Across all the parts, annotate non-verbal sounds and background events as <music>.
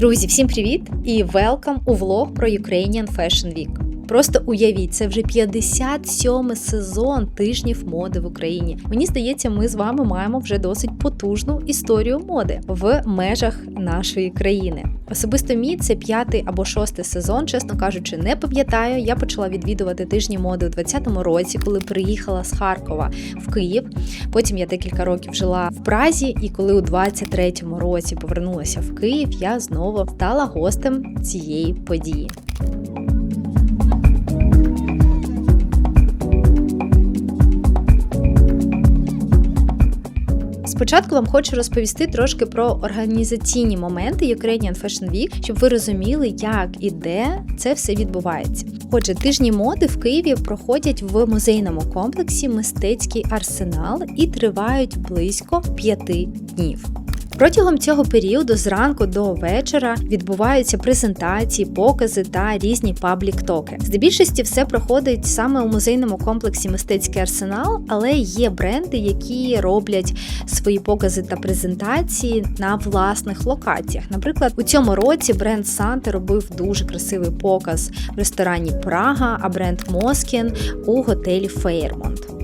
Друзі, всім привіт і велкам у влог про Ukrainian Fashion Week. Просто уявіть, це вже 57 сезон тижнів моди в Україні. Мені здається, ми з вами маємо вже досить потужну історію моди в межах нашої країни. Особисто мій це п'ятий або шостий сезон, чесно кажучи, не пам'ятаю. Я почала відвідувати тижні моди у 2020 році, коли приїхала з Харкова в Київ. Потім я декілька років жила в Празі, і коли у 23-му році повернулася в Київ, я знову стала гостем цієї події. Спочатку вам хочу розповісти трошки про організаційні моменти Ukrainian Fashion Week, щоб ви розуміли, як і де це все відбувається. Отже, тижні моди в Києві проходять в музейному комплексі Мистецький арсенал і тривають близько п'яти днів. Протягом цього періоду зранку до вечора відбуваються презентації, покази та різні паблік-токи. Здебільшості все проходить саме у музейному комплексі Мистецький арсенал, але є бренди, які роблять свої покази та презентації на власних локаціях. Наприклад, у цьому році бренд Санте робив дуже красивий показ в ресторані Прага, а бренд Москін у готелі Фейрмонт.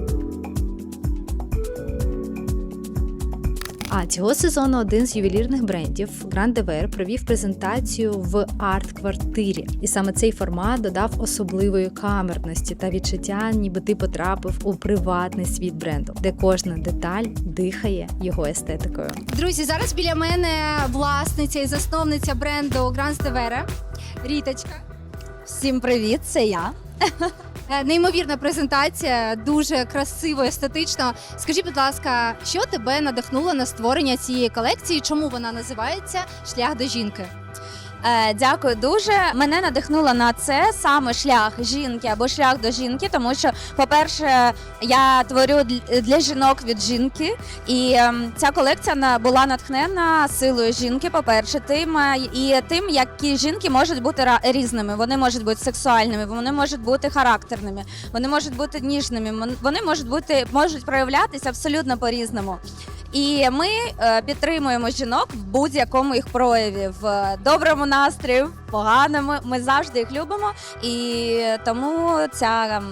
А цього сезону один з ювелірних брендів Grand Dever провів презентацію в арт-квартирі, і саме цей формат додав особливої камерності та відчуття, ніби ти потрапив у приватний світ бренду, де кожна деталь дихає його естетикою. Друзі, зараз біля мене власниця і засновниця бренду Гранс Девера Ріточка. Всім привіт, це я. Е, Неймовірна презентація, дуже красиво, естетично. Скажи, будь ласка, що тебе надихнуло на створення цієї колекції? Чому вона називається Шлях до жінки? Е, дякую дуже. Мене надихнуло на це саме шлях жінки або шлях до жінки, тому що, по-перше, я творю для жінок від жінки, і ем, ця колекція була натхнена силою жінки. По-перше, тим е, і тим, які жінки можуть бути різними. Вони можуть бути сексуальними, вони можуть бути характерними, вони можуть бути ніжними. Вони можуть бути можуть проявлятися абсолютно по-різному. І ми е, підтримуємо жінок в будь-якому їх прояві, в доброму настрої, в поганому. Ми завжди їх любимо. І тому ця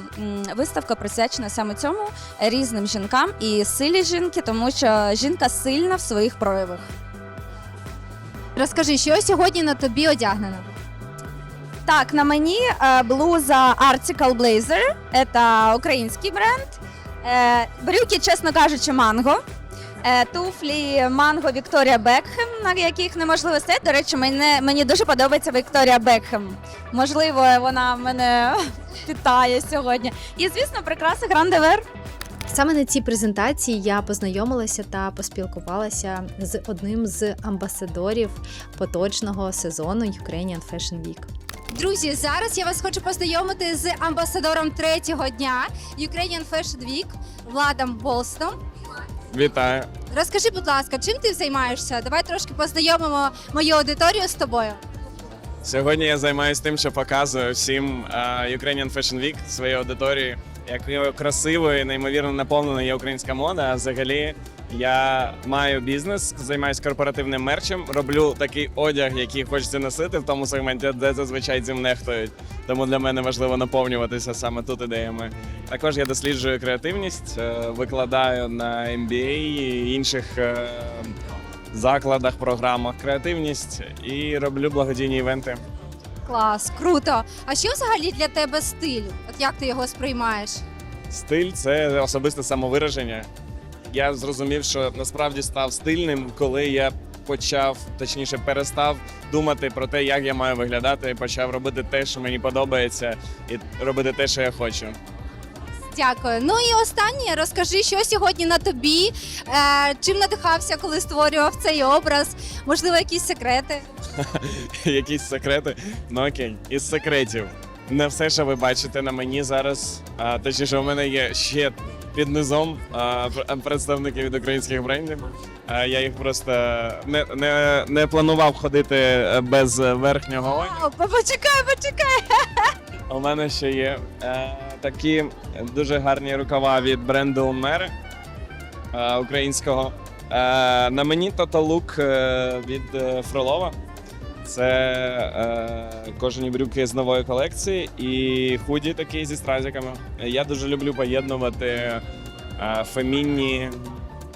виставка присвячена саме цьому різним жінкам і силі жінки, тому що жінка сильна в своїх проявах. Розкажи, що сьогодні на тобі одягнено? Так, на мені е, блуза Article Blazer, це український бренд. Е, брюки, чесно кажучи, манго. Е, туфлі манго Вікторія Бекхем, на яких неможливо стояти. До речі, мені, мені дуже подобається Вікторія Бекхем. Можливо, вона мене <laughs> питає сьогодні. І, звісно, прикраси Грандевер. Саме на цій презентації я познайомилася та поспілкувалася з одним з амбасадорів поточного сезону Ukrainian Fashion Week. Друзі, зараз я вас хочу познайомити з амбасадором третього дня Ukrainian Fashion Week Владом Болстом. Вітаю. Розкажи, будь ласка, чим ти займаєшся? Давай трошки познайомимо мою аудиторію з тобою. Сьогодні я займаюся тим, що показую всім е, Ukrainian Fashion Week своїй аудиторії, якою красивою і неймовірно наповнена є українська мода. А взагалі я маю бізнес, займаюся корпоративним мерчем, роблю такий одяг, який хочеться носити в тому сегменті, де зазвичай цим нехтують. Тому для мене важливо наповнюватися саме тут ідеями. Також я досліджую креативність, е, викладаю на MBA і інших. е, закладах, програмах креативність і роблю благодійні івенти. Клас, круто. А що взагалі для тебе стиль? От як ти його сприймаєш? Стиль це особисте самовираження. Я зрозумів, що насправді став стильним, коли я почав, точніше, перестав думати про те, як я маю виглядати, і почав робити те, що мені подобається, і робити те, що я хочу. Дякую. Ну і останнє, розкажи, що сьогодні на тобі, е, чим надихався, коли створював цей образ, можливо, якісь секрети. <laughs> Якісь секрети. Ну окей, із секретів. Не все, що ви бачите на мені зараз. А, точніше, у мене є ще під низом а, представники від українських брендів. Я їх просто не, не, не планував ходити е, без верхнього одягу. О, почекай, почекай. <laughs> У мене ще є е, такі дуже гарні рукава від бренду Мери українського. Е, на мені Total Look від Фролова. Це е, кожані брюки з нової колекції і худі такі зі стразиками. Я дуже люблю поєднувати е, фемінні.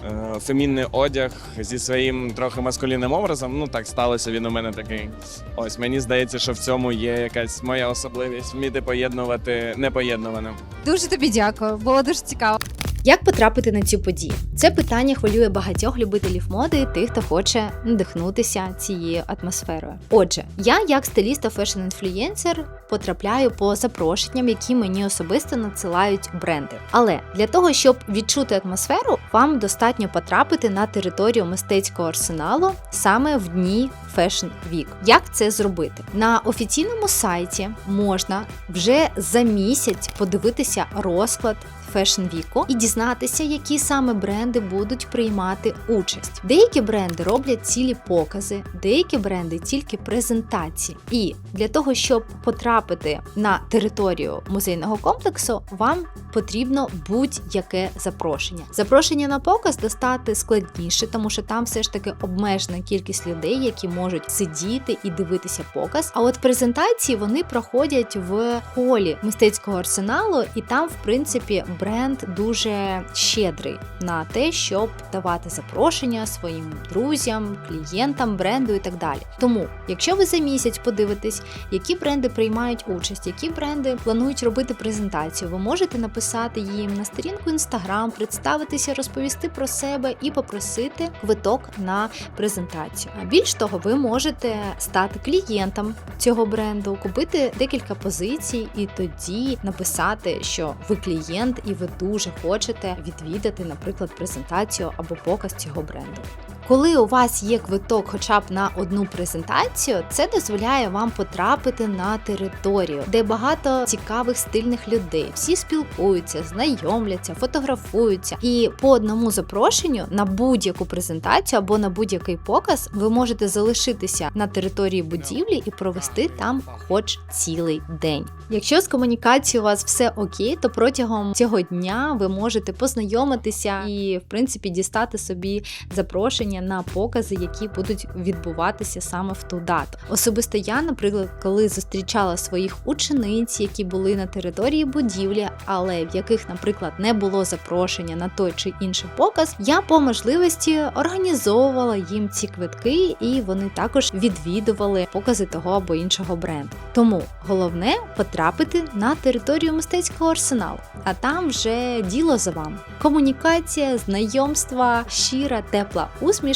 е, Фемінний одяг зі своїм трохи маскулінним образом. Ну так сталося. Він у мене такий. Ось мені здається, що в цьому є якась моя особливість вміти поєднувати непоєднуване. Дуже тобі дякую, було дуже цікаво. Як потрапити на цю подію? Це питання хвилює багатьох любителів моди, тих, хто хоче надихнутися цією атмосферою. Отже, я, як стиліст та фешн-інфлюєнсер, потрапляю по запрошенням, які мені особисто надсилають бренди. Але для того, щоб відчути атмосферу, вам достатньо потрапити на територію мистецького арсеналу саме в дні Fashion Week. Як це зробити? На офіційному сайті можна вже за місяць подивитися розклад Fashion Week і дізнатися, які саме бренди будуть приймати участь. Деякі бренди роблять цілі покази, деякі бренди тільки презентації. І для того, щоб потрапити на територію музейного комплексу, вам потрібно будь-яке запрошення. Запрошення на показ достати складніше, тому що там все ж таки обмежена кількість людей, які можуть сидіти і дивитися показ. А от презентації вони проходять в холі мистецького арсеналу, і там, в принципі, бренд дуже щедрий на те, щоб давати запрошення своїм друзям, клієнтам бренду і так далі. Тому, якщо ви за місяць подивитесь, які бренди приймають участь, які бренди планують робити презентацію, ви можете написати їм на сторінку Instagram, представитися, розповісти про себе і попросити квиток на презентацію. А більш того, ви можете стати клієнтом цього бренду, купити декілька позицій і тоді написати, що ви клієнт і ви дуже хочете відвідати, наприклад, презентацію або показ цього бренду. Коли у вас є квиток хоча б на одну презентацію, це дозволяє вам потрапити на територію, де багато цікавих стильних людей. Всі спілкуються, знайомляться, фотографуються. І по одному запрошенню на будь-яку презентацію або на будь-який показ ви можете залишитися на території будівлі і провести там хоч цілий день. Якщо з комунікацією у вас все окей, то протягом цього дня ви можете познайомитися і, в принципі, дістати собі запрошення на покази, які будуть відбуватися саме в ту дату. Особисто я, наприклад, коли зустрічала своїх учениць, які були на території будівлі, але в яких, наприклад, не було запрошення на той чи інший показ, я по можливості організовувала їм ці квитки, і вони також відвідували покази того або іншого бренду. Тому головне потрапити на територію мистецького арсеналу, а там вже діло за вами. Комунікація, знайомства, щира, тепла усмішка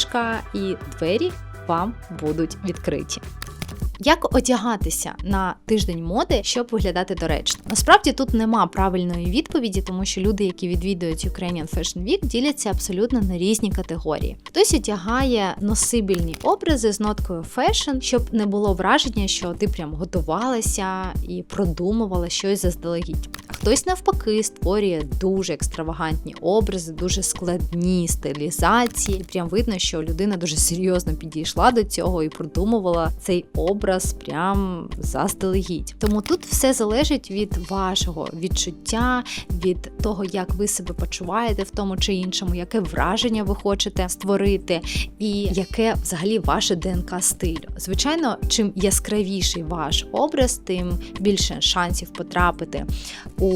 і двері вам будуть відкриті. Як одягатися на тиждень моди, щоб виглядати доречно? Насправді тут нема правильної відповіді, тому що люди, які відвідують Ukrainian Fashion Week, діляться абсолютно на різні категорії. Хтось одягає носибельні образи з ноткою фешн, щоб не було враження, що ти прям готувалася і продумувала щось заздалегідь. Хтось навпаки створює дуже екстравагантні образи, дуже складні стилізації. Прям видно, що людина дуже серйозно підійшла до цього і продумувала цей образ прям заздалегідь. Тому тут все залежить від вашого відчуття, від того, як ви себе почуваєте в тому чи іншому, яке враження ви хочете створити, і яке взагалі ваше ДНК стилю. Звичайно, чим яскравіший ваш образ, тим більше шансів потрапити у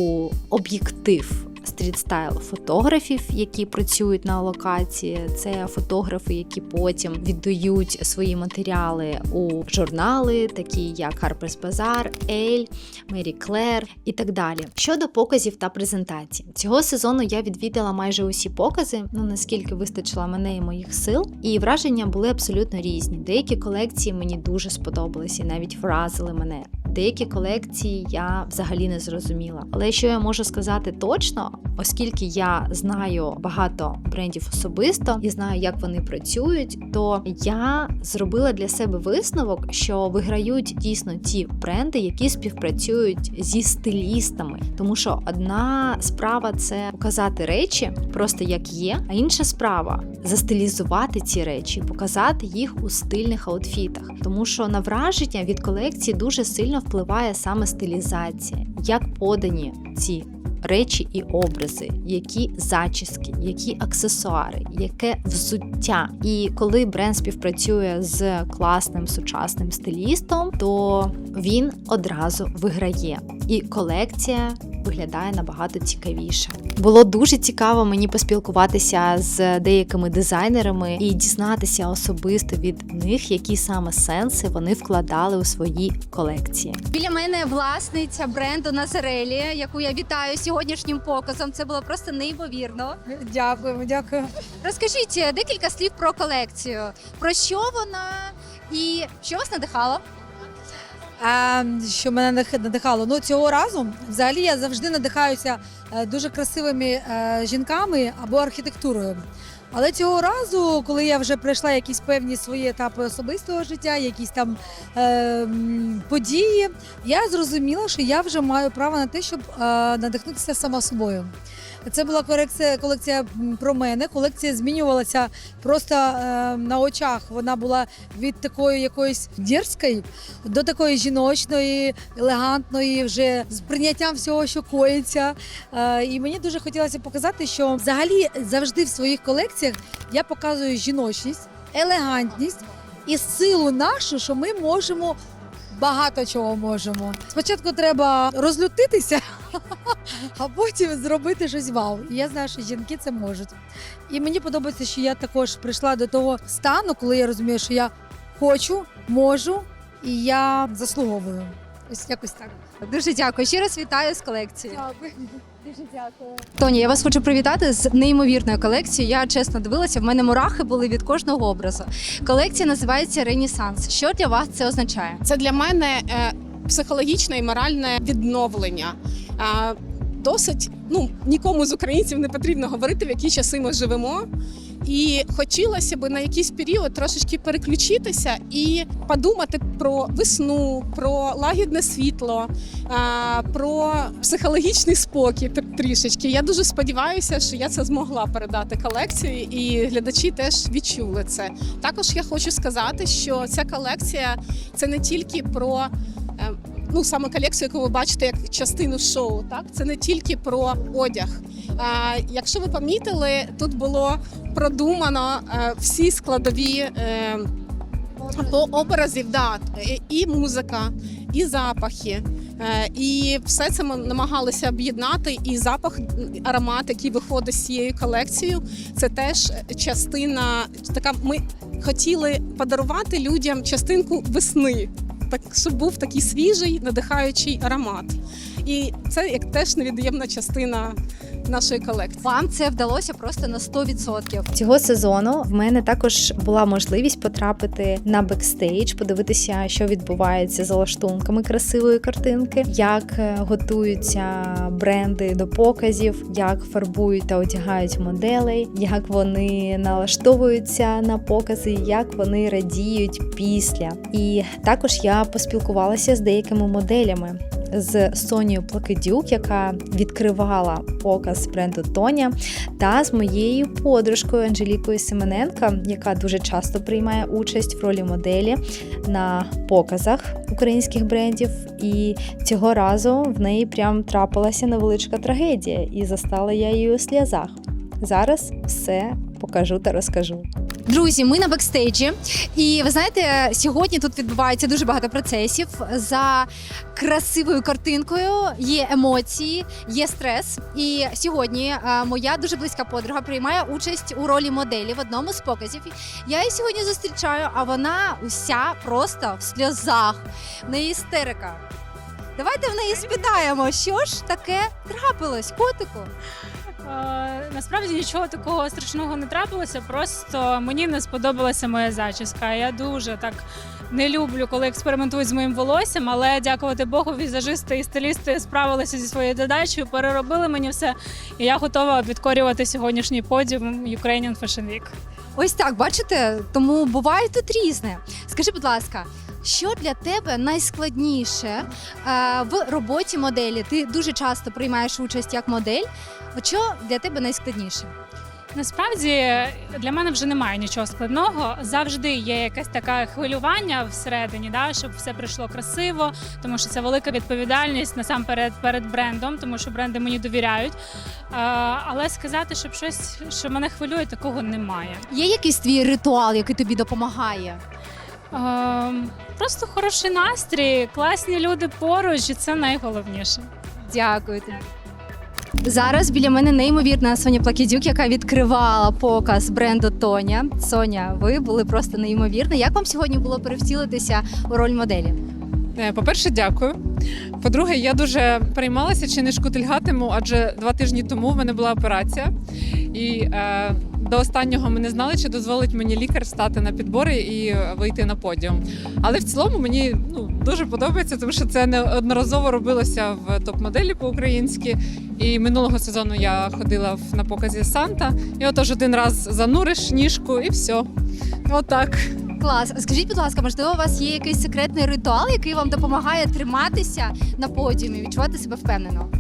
об'єктив стрітстайл фотографів, які працюють на локації. Це фотографи, які потім віддають свої матеріали у журнали, такі як Harper's Bazaar, Elle, Mary Claire і так далі. Щодо показів та презентацій, цього сезону я відвідала майже усі покази, ну наскільки вистачило мене і моїх сил, і враження були абсолютно різні. Деякі колекції мені дуже сподобалися і навіть вразили мене. Деякі колекції я взагалі не зрозуміла. Але що я можу сказати точно, оскільки я знаю багато брендів особисто і знаю, як вони працюють, то я зробила для себе висновок, що виграють дійсно ті бренди, які співпрацюють зі стилістами. Тому що одна справа це показати речі просто як є, а інша справа застилізувати ці речі, показати їх у стильних аутфітах. Тому що на враження від колекції дуже сильно впливає саме стилізація, як подані ці речі і образи, які зачіски, які аксесуари, яке взуття. І коли бренд співпрацює з класним сучасним стилістом, то він одразу виграє. І колекція виглядає набагато цікавіше. Було дуже цікаво мені поспілкуватися з деякими дизайнерами і дізнатися особисто від них, які саме сенси вони вкладали у свої колекції. Біля мене власниця бренду Назарелі, яку я вітаю сьогоднішнім показом. Це було просто неймовірно. Дякуємо, дякую. Розкажіть е, декілька слів про колекцію. Про що вона і що вас надихало? Що мене надихало? Ну цього разу взагалі я завжди надихаюся е, дуже красивими е, жінками або архітектурою. Але цього разу, коли я вже пройшла якісь певні свої етапи особистого життя, якісь там е, події, я зрозуміла, що я вже маю право на те, щоб е, надихнутися сама собою. Це була колекція, колекція про мене. Колекція змінювалася просто е, на очах. Вона була від такої якоїсь дерзкої до такої жіночної, елегантної, вже з прийняттям всього, що коїться. Е, І мені дуже хотілося показати, що взагалі завжди в своїх колекціях я показую жіночність, елегантність і силу нашу, що ми можемо. Багато чого можемо. Спочатку треба розлютитися, <laughs> а потім зробити щось вау. І я знаю, що жінки це можуть. І мені подобається, що я також прийшла до того стану, коли я розумію, що я хочу, можу і я заслуговую. Ось якось так. Дуже дякую. Ще раз вітаю з колекцією. Дякую. Дуже дякую. Тоні, я вас хочу привітати з неймовірною колекцією. Я чесно дивилася, в мене мурахи були від кожного образу. Колекція називається Ренісанс. Що для вас це означає? Це для мене е, психологічне і моральне відновлення. Е, Досить ну нікому з українців не потрібно говорити, в які часи ми живемо. І хотілося б на якийсь період трошечки переключитися і подумати про весну, про лагідне світло, про психологічний спокій тр- трішечки. Я дуже сподіваюся, що я це змогла передати колекції, і глядачі теж відчули це. Також я хочу сказати, що ця колекція це не тільки про. Е, Ну, саме колекцію, яку ви бачите як частину шоу, так це не тільки про одяг. Е, якщо ви помітили, тут було продумано е, всі складові е, по образів, да, і- і музика, і запахи. Е, І все це ми намагалися об'єднати. І запах, аромат, який виходить з цією колекцією, це теж частина така. Ми хотіли подарувати людям частинку весни, так щоб був такий свіжий, надихаючий аромат. І це як теж невід'ємна частина нашої колекції. Вам це вдалося просто на 100%. Цього сезону в мене також була можливість потрапити на бекстейдж, подивитися, що відбувається за лаштунками красивої картинки, як е, готуються бренди до показів, як фарбують та одягають моделей, як вони налаштовуються на покази, як вони радіють після. І також я поспілкувалася з деякими моделями. З Сонією Плакидюк, яка відкривала показ бренду Тоня, та з моєю подружкою Анжелікою Семененко, яка дуже часто приймає участь в ролі моделі на показах українських брендів. І цього разу в неї прям трапилася невеличка трагедія, і застала я її у сльозах. Зараз все покажу та розкажу. Друзі, ми на бекстейджі, і ви знаєте, сьогодні тут відбувається дуже багато процесів. За красивою картинкою є емоції, є стрес. І сьогодні е, моя дуже близька подруга приймає участь у ролі моделі в одному з показів. Я її сьогодні зустрічаю, а вона уся просто в сльозах. В неї істерика. Давайте в неї спитаємо, що ж таке трапилось, котику. Е, Насправді нічого такого страшного не трапилося. Просто мені не сподобалася моя зачіска. Я дуже так не люблю, коли експериментують з моїм волоссям, але дякувати Богу, візажисти і стилісти справилися зі своєю задачею, переробили мені все, і я готова підкорювати сьогоднішній подіум Ukrainian Fashion Week. Ось так, бачите, тому буває тут різне. Скажи, будь ласка, що для тебе найскладніше е, в роботі моделі? Ти дуже часто приймаєш участь як модель. Що для тебе найскладніше? Насправді для мене вже немає нічого складного. Завжди є якесь таке хвилювання всередині, да, щоб все прийшло красиво, тому що це велика відповідальність насамперед перед брендом, тому що бренди мені довіряють. А, але сказати, щоб щось, що мене хвилює, такого немає. Є якийсь твій ритуал, який тобі допомагає? Ем, просто хороший настрій, класні люди поруч, і це найголовніше. Дякую тобі. Зараз біля мене неймовірна Соня Плакідюк, яка відкривала показ бренду Тоня. Соня, ви були просто неймовірні. Як вам сьогодні було перевтілитися у роль моделі? Е, По-перше, дякую. По-друге, я дуже переймалася, чи не шкутильгатиму, адже два тижні тому в мене була операція, і е, до останнього ми не знали, чи дозволить мені лікар стати на підбори і вийти на подіум. Але в цілому мені ну, дуже подобається, тому що це неодноразово робилося в топ-моделі по-українськи. І минулого сезону я ходила на показі Санта, і отож один раз зануриш ніжку і все. Отак. Клас. Скажіть, будь ласка, можливо, у вас є якийсь секретний ритуал, який вам допомагає триматися на подіумі, відчувати себе впевнено?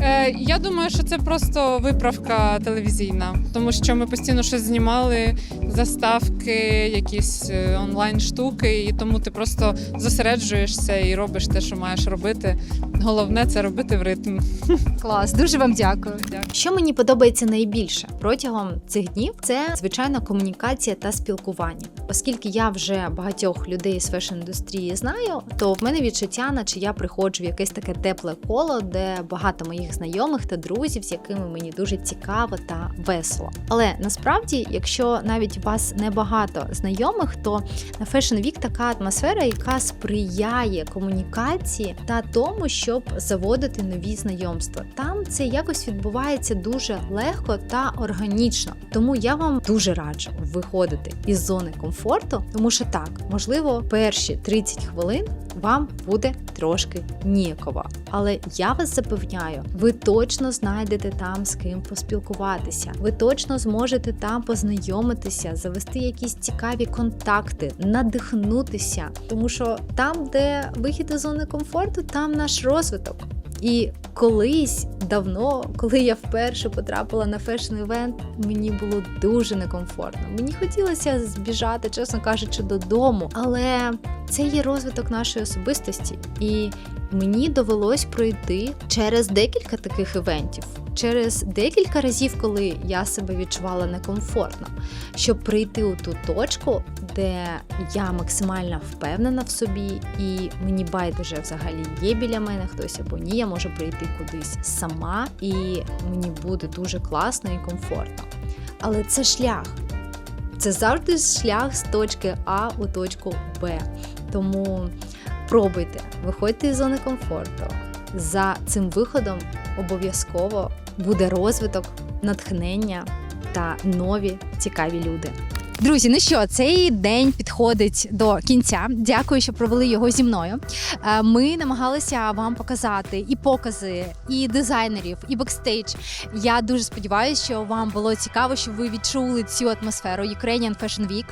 Е, я думаю, що це просто виправка телевізійна, тому що ми постійно щось знімали, заставки, якісь е, онлайн штуки, і тому ти просто зосереджуєшся і робиш те, що маєш робити. Головне це робити в ритм. <laughs> Клас, дуже вам дякую. Дякую. Що мені подобається найбільше протягом цих днів, це звичайно комунікація та спілкування. Оскільки я вже багатьох людей з фешн-індустрії знаю, то в мене відчуття, наче я приходжу в якесь таке тепле коло, де багато моїх знайомих та друзів, з якими мені дуже цікаво та весело. Але насправді, якщо навіть у вас небагато знайомих, то на Fashion Week така атмосфера, яка сприяє комунікації та тому, щоб заводити нові знайомства. Там це якось відбувається дуже легко та органічно. Тому я вам дуже раджу виходити із зони комфорту, тому що так, можливо, перші 30 хвилин вам буде трошки ніяково. Але я вас запевняю, ви точно знайдете там з ким поспілкуватися. Ви точно зможете там познайомитися, завести якісь цікаві контакти, надихнутися. Тому що там, де вихід із зони комфорту, там наш розвиток. І колись давно, коли я вперше потрапила на фешн-івент, мені було дуже некомфортно. Мені хотілося збіжати, чесно кажучи, додому. Але це є розвиток нашої особистості, і мені довелось пройти через декілька таких івентів. Через декілька разів, коли я себе відчувала некомфортно, щоб прийти у ту точку, де я максимально впевнена в собі, і мені байдуже взагалі є біля мене хтось або ні, я можу прийти кудись сама, і мені буде дуже класно і комфортно. Але це шлях. Це завжди шлях з точки А у точку Б. Тому пробуйте, виходьте із зони комфорту. За цим виходом обов'язково буде розвиток, натхнення та нові цікаві люди. Друзі, ну що, цей день підходить до кінця. Дякую, що провели його зі мною. Е, Ми намагалися вам показати і покази, і дизайнерів, і бекстейдж. Я дуже сподіваюся, що вам було цікаво, що ви відчули цю атмосферу Ukrainian Fashion Week.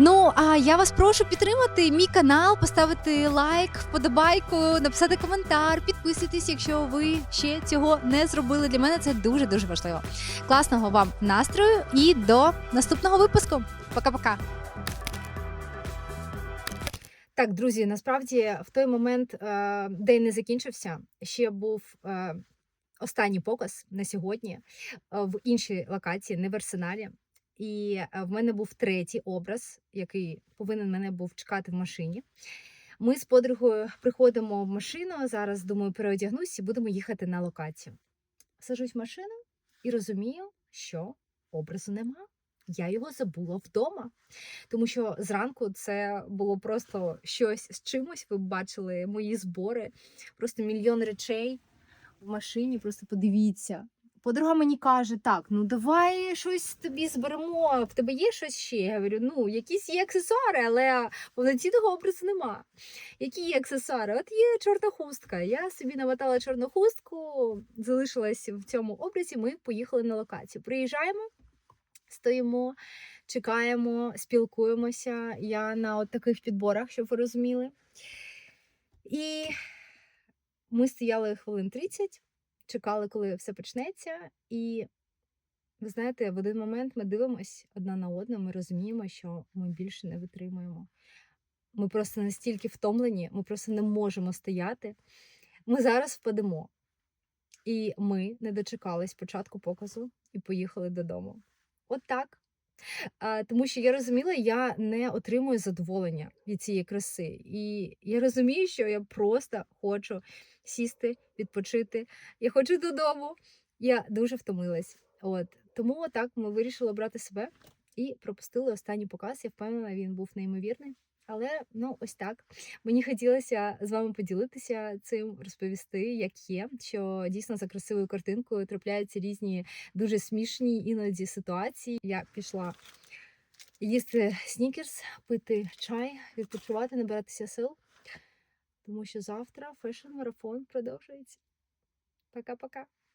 Ну а я вас прошу підтримати мій канал, поставити лайк, вподобайку, написати коментар, підписуйтесь, якщо ви ще цього не зробили. Для мене це дуже дуже важливо. Класного вам настрою і до наступного випуску. Пока-пока. Так, друзі, насправді в той момент е, день не закінчився. Ще був е, останній показ на сьогодні е, в іншій локації, не в арсеналі. І е, в мене був третій образ, який повинен мене був чекати в машині. Ми з подругою приходимо в машину. Зараз думаю, переодягнусь і будемо їхати на локацію. Сажусь в машину і розумію, що образу нема. Я його забула вдома. Тому що зранку це було просто щось з чимось. Ви бачили мої збори, просто мільйон речей в машині. Просто подивіться. Подруга мені каже: так, ну давай щось тобі зберемо. В тебе є щось ще? Я говорю, ну, якісь є аксесуари, але повноцінного образу нема. Які є аксесуари? От є чорна хустка. Я собі намотала чорну хустку, залишилась в цьому образі. Ми поїхали на локацію. Приїжджаємо, стоїмо, чекаємо, спілкуємося. Я на от таких підборах, щоб ви розуміли. І ми стояли хвилин 30, чекали, коли все почнеться, і ви знаєте, в один момент ми дивимось одна на одну, ми розуміємо, що ми більше не витримуємо. Ми просто настільки втомлені, ми просто не можемо стояти. Ми зараз впадемо. І ми не дочекались початку показу і поїхали додому. От так. А, тому що я розуміла, я не отримую задоволення від цієї краси. І я розумію, що я просто хочу сісти, відпочити. Я хочу додому. Я дуже втомилась. От тому отак ми вирішили обрати себе і пропустили останній показ. Я впевнена, він був неймовірний. Але ну ось так. Мені хотілося з вами поділитися цим, розповісти, як є, що дійсно за красивою картинкою трапляються різні дуже смішні іноді ситуації. Я пішла їсти снікерс, пити чай, відпочивати, набиратися сил. Тому що завтра фешн-марафон продовжується. Пока-пока.